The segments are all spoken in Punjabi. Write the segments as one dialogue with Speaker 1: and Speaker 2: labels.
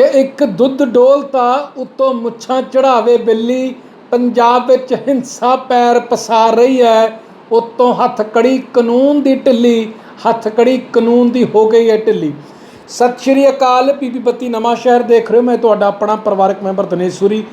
Speaker 1: ਕਿ ਇੱਕ ਦੁੱਧ ਡੋਲਤਾ ਉੱਤੋਂ ਮੁੱਛਾਂ ਚੜਾਵੇ ਬਿੱਲੀ, ਪੰਜਾਬ ਵਿੱਚ ਹਿੰਸਾ ਪੈਰ ਪਸਾਰ ਰਹੀ ਹੈ, ਉੱਤੋਂ ਹੱਥ ਕੜੀ ਕਾਨੂੰਨ ਦੀ ਢਿੱਲੀ, ਹੱਥ ਕੜੀ ਕਾਨੂੰਨ ਦੀ ਹੋ ਗਈ ਹੈ ਢਿੱਲੀ। ਸਤਿ ਸ਼੍ਰੀ ਅਕਾਲ ਪੀਪੀ ਬੱਤੀ ਨਵਾਂ ਸ਼ਹਿਰ ਦੇਖ ਰਹੇ ਹੋ, ਮੈਂ ਤੁਹਾਡਾ ਆਪਣਾ ਪਰਿਵਾਰਕ ਮੈਂਬਰ ਦਿਨੇਸ਼ ਸੂਰੀ।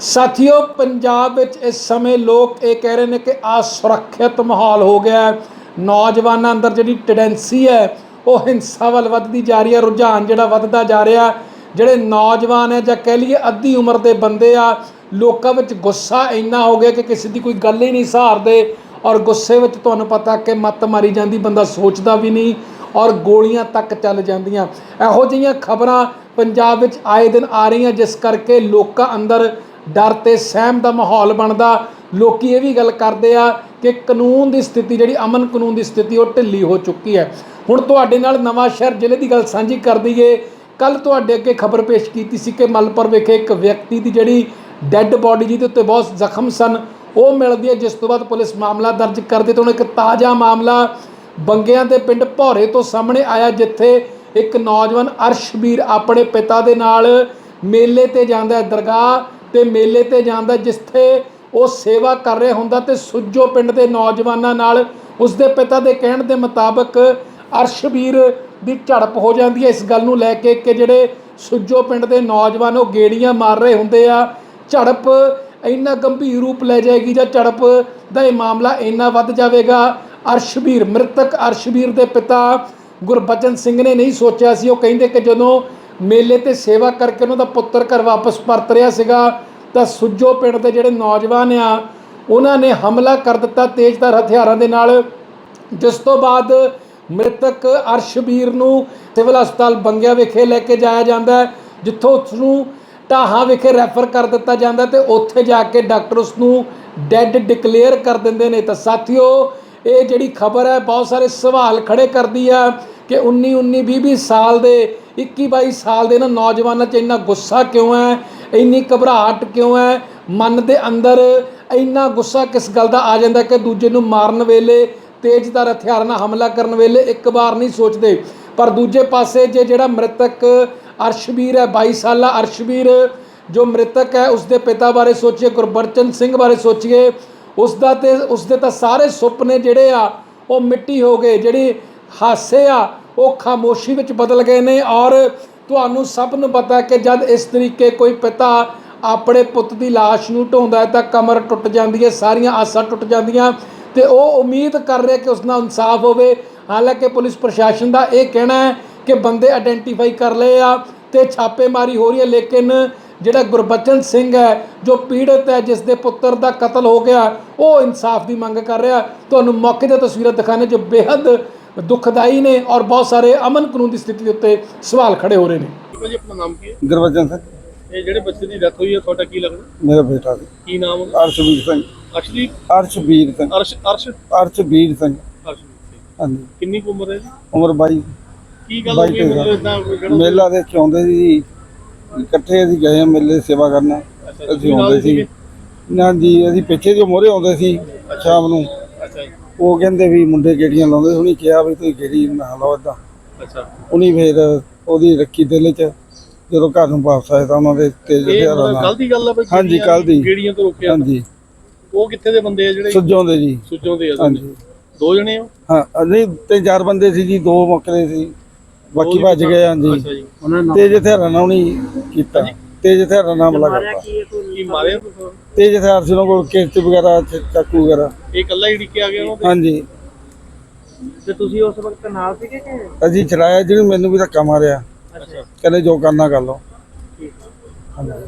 Speaker 1: ਸਾਥੀਓ, ਪੰਜਾਬ ਵਿੱਚ ਇਸ ਸਮੇਂ ਲੋਕ ਇਹ ਕਹਿ ਰਹੇ ਨੇ ਕਿ ਅਸੁਰੱਖਿਅਤ ਮਾਹੌਲ ਹੋ ਗਿਆ ਨੌਜਵਾਨਾਂ ਅੰਦਰ ਜਿਹੜੀ ਟੈਂਡੈਂਸੀ ਹੈ, ਉਹ ਹਿੰਸਾ ਵੱਲ ਵੱਧਦੀ ਜਾ ਰਹੀ ਹੈ। ਰੁਝਾਨ ਜਿਹੜਾ ਵੱਧਦਾ ਜਾ ਰਿਹਾ ਜਿਹੜੇ ਨੌਜਵਾਨ ਹੈ ਜਾਂ ਕਹਿ ਲਈਏ ਅੱਧੀ ਉਮਰ ਦੇ ਬੰਦੇ ਆ, ਲੋਕਾਂ ਵਿੱਚ ਗੁੱਸਾ ਇੰਨਾ ਹੋ ਗਿਆ ਕਿ ਕਿਸੇ ਦੀ ਕੋਈ ਗੱਲ ਹੀ ਨਹੀਂ ਸਹਾਰਦੇ ਔਰ ਗੁੱਸੇ ਵਿੱਚ ਤੁਹਾਨੂੰ ਪਤਾ ਕਿ ਮੱਤ ਮਾਰੀ ਜਾਂਦੀ, ਬੰਦਾ ਸੋਚਦਾ ਵੀ ਨਹੀਂ ਔਰ ਗੋਲੀਆਂ ਤੱਕ ਚੱਲ ਜਾਂਦੀਆਂ। ਇਹੋ ਜਿਹੀਆਂ ਖਬਰਾਂ ਪੰਜਾਬ ਵਿੱਚ ਆਏ ਦਿਨ ਆ ਰਹੀਆਂ, ਜਿਸ ਕਰਕੇ ਲੋਕਾਂ ਅੰਦਰ ਡਰ ਤੇ ਸਹਿਮ ਦਾ ਮਾਹੌਲ ਬਣਦਾ। ਲੋਕੀ ਇਹ ਵੀ ਗੱਲ ਕਰਦੇ ਆ ਕਿ ਕਾਨੂੰਨ ਦੀ ਸਥਿਤੀ ਜਿਹੜੀ ਅਮਨ ਕਾਨੂੰਨ ਦੀ ਸਥਿਤੀ, ਉਹ ਢਿੱਲੀ ਹੋ ਚੁੱਕੀ ਹੈ। ਹੁਣ ਤੁਹਾਡੇ ਨਾਲ ਨਵਾਂ ਸ਼ਹਿਰ ਜ਼ਿਲ੍ਹੇ ਦੀ ਗੱਲ ਸਾਂਝੀ ਕਰ ਦਈਏ। ਕੱਲ ਤੁਹਾਡੇ ਅੱਗੇ ਖਬਰ ਪੇਸ਼ ਕੀਤੀ ਸੀ ਕਿ ਮਲਪੁਰ ਵਿਖੇ ਇੱਕ ਵਿਅਕਤੀ ਦੀ ਜਿਹੜੀ ਡੈੱਡ ਬੋਡੀ ਜਿਹਦੇ ਉੱਤੇ ਬਹੁਤ ਜ਼ਖਮ ਸਨ, ਉਹ ਮਿਲਦੀ ਹੈ, ਜਿਸ ਤੋਂ ਬਾਅਦ ਪੁਲਿਸ ਮਾਮਲਾ ਦਰਜ ਕਰਦੇ ਤੇ ਹੁਣ ਇੱਕ ਤਾਜ਼ਾ ਮਾਮਲਾ ਬੰਗਿਆਂ ਦੇ ਪਿੰਡ ਭੌਰੇ ਤੋਂ ਸਾਹਮਣੇ ਆਇਆ, ਜਿੱਥੇ ਇੱਕ ਨੌਜਵਾਨ ਅਰਸ਼ਵੀਰ ਆਪਣੇ ਪਿਤਾ ਦੇ ਨਾਲ ਮੇਲੇ ਤੇ ਜਾਂਦਾ ਹੈ, ਦਰਗਾਹ ਤੇ ਮੇਲੇ ਤੇ ਜਾਂਦਾ ਜਿੱਥੇ ਉਹ ਸੇਵਾ ਕਰ ਰਿਹਾ ਹੁੰਦਾ ਤੇ ਸੁੱਜੋ ਪਿੰਡ ਦੇ ਨੌਜਵਾਨਾਂ ਨਾਲ ਉਸਦੇ ਪਿਤਾ ਦੇ ਕਹਿਣ ਦੇ ਮੁਤਾਬਕ ਅਰਸ਼ਵੀਰ ਦੀ ਝੜਪ ਹੋ ਜਾਂਦੀ ਹੈ। ਇਸ ਗੱਲ ਨੂੰ ਲੈ ਕੇ ਕਿ ਜਿਹੜੇ ਸੁੱਜੋ ਪਿੰਡ ਦੇ ਨੌਜਵਾਨ ਉਹ ਗੇੜੀਆਂ ਮਾਰ ਰਹੇ ਹੁੰਦੇ ਆ। ਝੜਪ ਇੰਨਾ ਗੰਭੀਰ ਰੂਪ ਲੈ ਜਾਏਗੀ ਜਾਂ ਝੜਪ ਦਾ ਇਹ ਮਾਮਲਾ ਇੰਨਾ ਵੱਧ ਜਾਵੇਗਾ? ਅਰਸ਼ਵੀਰ ਮ੍ਰਿਤਕ ਅਰਸ਼ਵੀਰ ਦੇ ਪਿਤਾ ਗੁਰਬਚਨ ਸਿੰਘ ਨੇ ਨਹੀਂ ਸੋਚਿਆ ਸੀ। ਉਹ ਕਹਿੰਦੇ ਕਿ ਜਦੋਂ ਮੇਲੇ ਤੇ ਸੇਵਾ ਕਰਕੇ ਉਹਨਾਂ ਦਾ ਪੁੱਤਰ ਘਰ ਵਾਪਸ ਪਰਤ ਰਿਹਾ ਸੀਗਾ, ਤਾਂ ਸੁੱਜੋ ਪਿੰਡ ਦੇ ਜਿਹੜੇ ਨੌਜਵਾਨ ਆ, ਉਹਨਾਂ ਨੇ ਹਮਲਾ ਕਰ ਦਿੱਤਾ ਤੇਜ਼ਧਾਰ ਹਥਿਆਰਾਂ ਦੇ ਨਾਲ। ਜਿਸ ਤੋਂ ਬਾਅਦ ਮ੍ਰਿਤਕ ਅਰਸ਼ਵੀਰ ਨੂੰ ਸਿਵਲ ਹਸਪਤਾਲ ਬੰਗਿਆ ਵਿਖੇ ਲੈ ਕੇ ਜਾਇਆ ਜਾਂਦਾ ਹੈ, ਜਿੱਥੋਂ ਉਸ ਨੂੰ ਢਾਹਾਂ ਵਿਖੇ ਰੈਫਰ ਕਰ ਦਿੱਤਾ ਜਾਂਦਾ ਤੇ ਉੱਥੇ ਜਾ ਕੇ ਡਾਕਟਰ ਉਸ ਨੂੰ ਡੈੱਡ ਡਿਕਲੇਅਰ ਕਰ ਦਿੰਦੇ ਨੇ। ਤਾਂ ਸਾਥੀਓ, ਇਹ ਜਿਹੜੀ ਖਬਰ ਹੈ, ਬਹੁਤ ਸਾਰੇ ਸਵਾਲ ਖੜੇ ਕਰਦੀ ਆ ਕਿ 19 19 20 20 ਸਾਲ ਦੇ 21 22 ਸਾਲ ਦੇ ਨਾ ਨੌਜਵਾਨਾਂ 'ਚ ਇੰਨਾ ਗੁੱਸਾ ਕਿਉਂ ਹੈ? ਇੰਨੀ ਘਬਰਾਹਟ ਕਿਉਂ ਹੈ? ਮਨ ਦੇ ਅੰਦਰ ਇੰਨਾ ਗੁੱਸਾ ਕਿਸ ਗੱਲ ਦਾ ਆ ਜਾਂਦਾ ਕਿ ਦੂਜੇ ਨੂੰ ਮਾਰਨ ਵੇਲੇ ਤੇਜ਼ਧਾਰ ਹਥਿਆਰਾਂ ਨਾਲ ਹਮਲਾ ਕਰਨ ਵੇਲੇ ਇੱਕ ਵਾਰ ਨਹੀਂ ਸੋਚਦੇ। ਪਰ ਦੂਜੇ ਪਾਸੇ ਜੇ ਜਿਹੜਾ ਮ੍ਰਿਤਕ ਅਰਸ਼ਵੀਰ ਹੈ 22 ਸਾਲਾ ਅਰਸ਼ਵੀਰ, ਜੋ ਮ੍ਰਿਤਕ ਹੈ, ਉਸਦੇ ਪਿਤਾ ਬਾਰੇ ਸੋਚੀਏ, ਗੁਰਬਚਨ ਸਿੰਘ ਬਾਰੇ ਸੋਚੀਏ, ਉਸਦਾ ਤੇ, ਉਸਦੇ ਤਾਂ ਸਾਰੇ ਸੁਪਨੇ ਜਿਹੜੇ ਆ, ਉਹ ਮਿੱਟੀ ਹੋ ਗਏ, ਜਿਹੜੀ ਹਾਸੇ ਆ, ਉਹ ਖਾਮੋਸ਼ੀ ਵਿੱਚ ਬਦਲ ਗਏ ਨੇ ਔਰ ਤੁਹਾਨੂੰ ਸਭ ਨੂੰ ਪਤਾ ਕਿ ਜਦ ਇਸ ਤਰੀਕੇ ਕੋਈ ਪਿਤਾ ਆਪਣੇ ਪੁੱਤ ਦੀ ਲਾਸ਼ ਨੂੰ ਢੋਂਦਾ ਹੈ, ਤਾਂ ਕਮਰ ਟੁੱਟ ਜਾਂਦੀ ਹੈ, ਸਾਰੀਆਂ ਆਸਾਂ ਟੁੱਟ ਜਾਂਦੀਆਂ। ਤੇ ਉਹ ਉਮੀਦ ਕਰ ਰਿਹਾ ਕਿ ਉਸ ਨਾਲ ਇਨਸਾਫ ਹੋਵੇ। ਹਾਲਾਂਕਿ ਪੁਲਿਸ ਪ੍ਰਸ਼ਾਸਨ ਦਾ ਇਹ ਕਹਿਣਾ ਹੈ ਕਿ ਬੰਦੇ ਆਇਡੈਂਟੀਫਾਈ ਕਰ ਲਏ ਆ ਤੇ ਛਾਪੇਮਾਰੀ ਹੋ ਰਹੀ ਹੈ ਲੇਕਿਨ ਜਿਹੜਾ ਗੁਰਬਚਨ ਸਿੰਘ ਹੈ ਜੋ ਪੀੜਤ ਹੈ ਜਿਸ ਦੇ ਪੁੱਤਰ ਦਾ ਕਤਲ ਹੋ ਗਿਆ ਉਹ ਇਨਸਾਫ ਦੀ ਮੰਗ ਕਰ ਰਿਹਾ। ਤੁਹਾਨੂੰ ਮੌਕੇ ਤੇ ਤਸਵੀਰਾਂ ਦਿਖਾਣੇ ਜੋ ਬੇहद ਦੁਖਦਾਈ ਨੇ ਔਰ ਬਹੁਤ ਸਾਰੇ ਅਮਨ ਕਾਨੂੰਨ ਦੀ ਸਥਿਤੀ ਦੇ ਉੱਤੇ ਸਵਾਲ ਖੜੇ ਹੋ ਰਹੇ ਨੇ।
Speaker 2: ਭਾਜੀ ਆਪਣਾ ਨਾਮ ਕੀ ਹੈ?
Speaker 3: ਗੁਰਬਚਨ ਸਿੰਘ।
Speaker 2: ਇਹ ਜਿਹੜੇ ਬੱਚੇ ਦੀ ਡੈਥ ਹੋਈ ਹੈ ਤੁਹਾਡਾ ਕੀ ਲੱਗਦਾ?
Speaker 3: ਮੇਰਾ ਬੇਟਾ
Speaker 2: ਕੀ ਨਾਮ
Speaker 3: ਅਰਸ਼ਵੀਰ ਸਿੰਘ।
Speaker 2: ਅਰਸ਼ਦੀਪ?
Speaker 3: ਅਰਸ਼ਵੀਰ ਸਿੰਘ।
Speaker 2: ਅਰਸ਼ ਅਰਸ਼?
Speaker 3: ਅਰਸ਼ਵੀਰ ਸਿੰਘ।
Speaker 2: ਅਰਸ਼ਦੀਪ ਸਿੰਘ।
Speaker 3: ਹਾਂਜੀ।
Speaker 2: ਕਿੰਨੀ ਕੁ ਉਮਰ ਹੈ ਜੀ?
Speaker 3: ਉਮਰ 22
Speaker 2: ਕੀ ਗੱਲ ਹੋ
Speaker 3: ਬਾਈ
Speaker 2: ਗਈ
Speaker 3: ਤੇ
Speaker 2: ਮਤਲਬ ਇਦਾਂ ਜਿਹੜਾ
Speaker 3: ਮੇਲਾ? ਦੇ ਚਾਹੁੰਦੇ ਸੀ ਇਕੱਠੇ ਅਸੀਂ ਗਏ ਹਾਂ ਮੇਲੇ ਦੀ ਸੇਵਾ ਕਰਨ।
Speaker 2: ਅੱਛਾ,
Speaker 3: ਅਸੀਂ
Speaker 2: ਨਾਲ
Speaker 3: ਆਉਂਦੇ ਸੀ? ਨਾ ਜੀ ਅਸੀਂ ਪਿੱਛੇ ਜੋ ਮੋਰੇ ਆਉਂਦੇ ਸੀ ਸ਼ਾਮ ਨੂੰ।
Speaker 2: ਅੱਛਾ ਜੀ।
Speaker 3: ਉਹ ਕਹਿੰਦੇ ਵੀ ਮੁੰਡੇ ਗੇੜੀਆਂ ਲਾਉਂਦੇ ਉਹਨੇ ਕਿਹਾ ਵੀ ਤੁਸੀਂ ਗੇੜੀ ਨਾ ਲਾਓ ਏਦਾਂ।
Speaker 2: ਅੱਛਾ।
Speaker 3: ਉਹਨੇ ਫਿਰ ਉਹਦੀ ਰੱਖੀ ਦਿਲ 'ਚ ਜਦੋਂ ਘਰ ਨੂੰ ਵਾਪਸ ਆਏ ਤਾਂ ਉਹਨਾਂ ਦੇ ਤੇਜ਼
Speaker 2: ਇਹ
Speaker 3: ਹਥਿਆਰਾਂ
Speaker 2: ਮਤਲਬ ਕੱਲ
Speaker 3: ਨਾਲ
Speaker 2: ਦੀ ਗੱਲ ਹੈ ਬਈ
Speaker 3: ਹਾਂਜੀ,
Speaker 2: ਗੇੜੀਆਂ-
Speaker 3: ਕੱਲ੍ਹ ਦੀ।
Speaker 2: ਗੇੜੀਆਂ ਤੋਂ ਰੋਕਿਆ
Speaker 3: ਹਾਂਜੀ।
Speaker 2: ਉਹ ਕਿੱਥੇ ਦੇ ਬੰਦੇ ਆ ਜਿਹੜੇ
Speaker 3: ਸੁੱਜੋਂ ਦੇ ਜੀ।
Speaker 2: ਸੁੱਜੋਂ ਦੇ ਆ ਦੋਨੇ?
Speaker 3: ਹਾਂਜੀ
Speaker 2: ਦੋ ਜਣੇ ਹੋ?
Speaker 3: ਹਾਂ ਨਹੀਂ ਤੇ ਚਾਰ ਬੰਦੇ ਸੀ ਜੀ ਦੋ ਮੁੱਕਦੇ ਸੀ। ਬਾਕੀ ਭੱਜ ਗਏ ਹਾਂਜੀ।
Speaker 2: ਅੱਛਾ ਜੀ।
Speaker 3: ਤੇਜ ਹਥਿਆਰਾਂ ਨਾਲ ਨਹੀਂ ਕੀਤਾ। ਤੇਜ ਹਥਿਆਰਾਂ ਨਾਲ ਹਮਲਾ ਕਰਤਾ।
Speaker 2: ਕੀ ਮਾਰਿਆ ਤੁਸੀਂ?
Speaker 3: ਤੇਜ ਹਥਿਆਰ ਸੀ ਉਹਨਾਂ ਕੋਲ ਕਿਰਚ ਵਗੈਰਾ ਚ- ਚਾਕੂ ਵਗੈਰਾ।
Speaker 2: ਇਹ ਇਕੱਲਾ ਹੀ ਡਿੱਕਿਆ ਗਿਆ ਉਹਨਾਂ
Speaker 3: ਹਾਂਜੀ।
Speaker 2: ਤੇ ਤੁਸੀਂ ਉਸ ਵਕਤ ਨਾਲ ਸੀਗੇ ਕਿ?
Speaker 3: ਅਸੀਂ ਚਲਾਇਆ ਜਿਹਨੂੰ ਮੈਨੂੰ ਵੀ ਧੱਕਾ ਮਾਰਿਆ।
Speaker 2: ਅੱਛਾ।
Speaker 3: ਕਹਿੰਦੇ ਜੋ ਕਰਨਾ ਕਰ ਲਓ।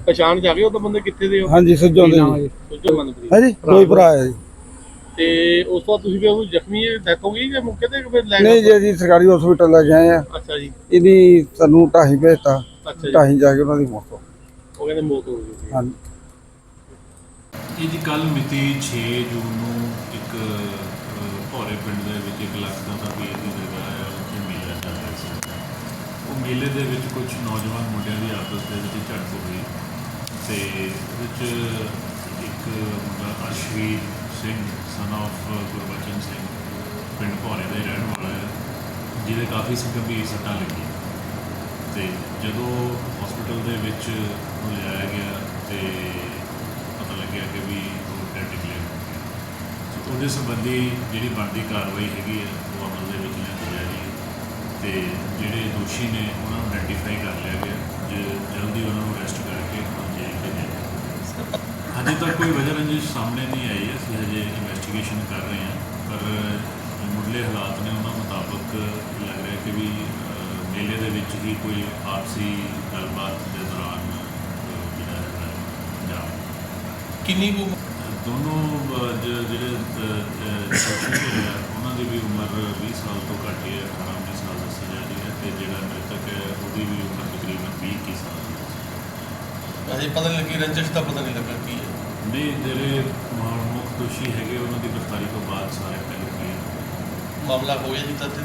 Speaker 2: ਪਛਾਣ ਜਾ ਗਏ ਉਹ ਤਾਂ ਬੰਦੇ ਕਿੱਥੇ ਦੇ ਹੋ?
Speaker 3: ਹਾਂਜੀ ਸੁੱਜੋਂ ਦੇ ਜੀ।
Speaker 2: ਸੁੱਜੋ ਮਨਪ੍ਰੀਤ
Speaker 3: ਹਾਂਜੀ ਦੋ ਹੀ ਭਰਾ ਹੈ ਜੀ।
Speaker 2: ਤੇ ਉਸ ਤੋਂ ਬਾਅਦ ਤੁਸੀਂ ਵੀ ਉਹਨੂੰ ਜ਼ਖਮੀ ਡੈਥ ਹੋ ਗਈ ਕਿ ਮੌਕੇ ਤੇ ਫਿਰ ਲੈ
Speaker 3: ਨਹੀਂ ਜੀ ਅਸੀਂ ਸਰਕਾਰੀ ਹਸਪੀਟਲ ਲੈ ਆਏ ਆ।
Speaker 2: ਅੱਛਾ ਜੀ।
Speaker 3: ਇਹਦੀ ਸਾਨੂੰ ਢਾਹੀ ਭੇਜਤਾ।
Speaker 2: ਅੱਛਾ ਜੀ।
Speaker 3: ਢਾਹੀ ਜਾ ਕੇ ਉਹਨਾਂ ਦੀ ਮੌਤ ਹੋ ਗਈ।
Speaker 2: ਉਹ ਕਹਿੰਦੇ ਮੌਤ ਹੋ ਗਈ।
Speaker 3: ਹਾਂਜੀ।
Speaker 4: ਇਹ ਜੀ ਕੱਲ ਮਿਤੀ 6 ਜੂਨ ਨੂੰ ਇੱਕ ਭੌਰੇ ਪਿੰਡ ਦੇ ਮੇਲੇ ਦੇ ਵਿੱਚ ਕੁਝ ਨੌਜਵਾਨ ਮੁੰਡਿਆਂ ਦੀ ਆਪਸ ਦੇ ਵਿੱਚ ਝੜਪ ਹੋਈ ਤੇ ਉਹਦੇ ਵਿੱਚ ਇੱਕ ਮੁੰਡਾ ਅਸ਼ਵੀਰ ਸਿੰਘ ਸਨ of ਗੁਰਬਚਨ ਸਿੰਘ, ਪਿੰਡ ਭੌਰੇ ਦਾ ਰਹਿਣ ਵਾਲਾ ਹੈ, ਜਿਹਦੇ ਕਾਫੀ ਗੰਭੀਰ ਸੱਟਾਂ ਲੱਗੀਆਂ। ਤੇ ਜਦੋਂ ਹਸਪੀਟਲ ਦੇ ਵਿੱਚ ਉਹ ਲਿਆਇਆ ਗਿਆ ਤੇ ਪਤਾ ਲੱਗਿਆ ਕਿ ਵੀ ਉਹ ਡੈਡ ਡਿਕਲੇਅਰ ਹੋ ਗਿਆ। ਸੋ ਉਹਦੇ ਸੰਬੰਧੀ ਜਿਹੜੀ ਬਣਦੀ ਕਾਰਵਾਈ ਹੈਗੀ ਹੈ, ਉਹ ਅਮਲ ਦੇ ਵਿੱਚ ਲਿਆਂਦੀ ਜਾ ਰਹੀ ਹੈ। ਤੇ ਦੋਸ਼ੀ ਨੇ ਉਹਨਾਂ ਨੂੰ ਆਇਡੈਂਟੀਫਾਈ ਕਰ ਲਿਆ ਗਿਆ ਜੇ ਜਲਦੀ ਉਹਨਾਂ ਨੂੰ ਅਰੈਸਟ ਕਰਕੇ ਉਹਨਾਂ ਨੂੰ ਜੇਲ੍ਹ ਭੇਜਿਆ ਹਜੇ ਤੱਕ ਕੋਈ ਵਜ੍ਹਾ ਰੰਜਿਸ਼ ਸਾਹਮਣੇ ਨਹੀਂ ਆਈ ਹੈ ਅਸੀਂ ਹਜੇ ਇਨਵੈਸਟੀਗੇਸ਼ਨ ਕਰ ਰਹੇ ਹਾਂ ਪਰ ਜੋ ਮੁੱਢਲੇ ਹਾਲਾਤ ਨੇ ਉਹਨਾਂ ਮੁਤਾਬਕ ਲੱਗ ਰਿਹਾ ਕਿ ਵੀ ਮੇਲੇ ਦੇ ਵਿੱਚ ਹੀ ਕੋਈ ਆਪਸੀ ਗੱਲਬਾਤ ਦੇ ਦੌਰਾਨ ਜਿਹੜਾ ਪੰਜਾਬ।
Speaker 2: ਕਿੰਨੀ ਕੁ
Speaker 4: ਦੋਨੋਂ ਜ- ਜਿਹੜੇ ਦੋਸ਼ੀ ਹੈ ਉਹਨਾਂ ਦੀ ਵੀ ਉਮਰ 20 ਸਾਲ ਤੋਂ ਘੱਟ ਹੈ 18 19 ਸਾਲ ਦੱਸੀ ਜਾ ਰਹੀ ਹੈ ਤੇ ਜਿਹੜਾ ਮ੍ਰਿਤਕ ਹੈ ਉਹਦੀ ਵੀ ਉਮਰ ਤਕਰੀਬਨ 20 ਕੀ ਸਾਲ ਹੈ।
Speaker 2: ਅਜੇ ਪਤਾ ਨਹੀਂ ਲੱਗੀ ਰੰਜਿਸ਼ ਦਾ ਪਤਾ ਨਹੀਂ ਲੱਗਾ ਕੀ ਹੈ।
Speaker 4: ਨਹੀਂ ਜਿਹੜੇ ਮੁੱਖ ਦੋਸ਼ੀ ਹੈਗੇ ਉਹਨਾਂ ਦੀ ਗ੍ਰਿਫਤਾਰੀ ਤੋਂ ਬਾਅਦ ਸਾਰੇ ਪਹਿਲੂ
Speaker 2: ਮਾਮਲਾ ਹੋ ਗਿਆ ਜੀ ਤਦ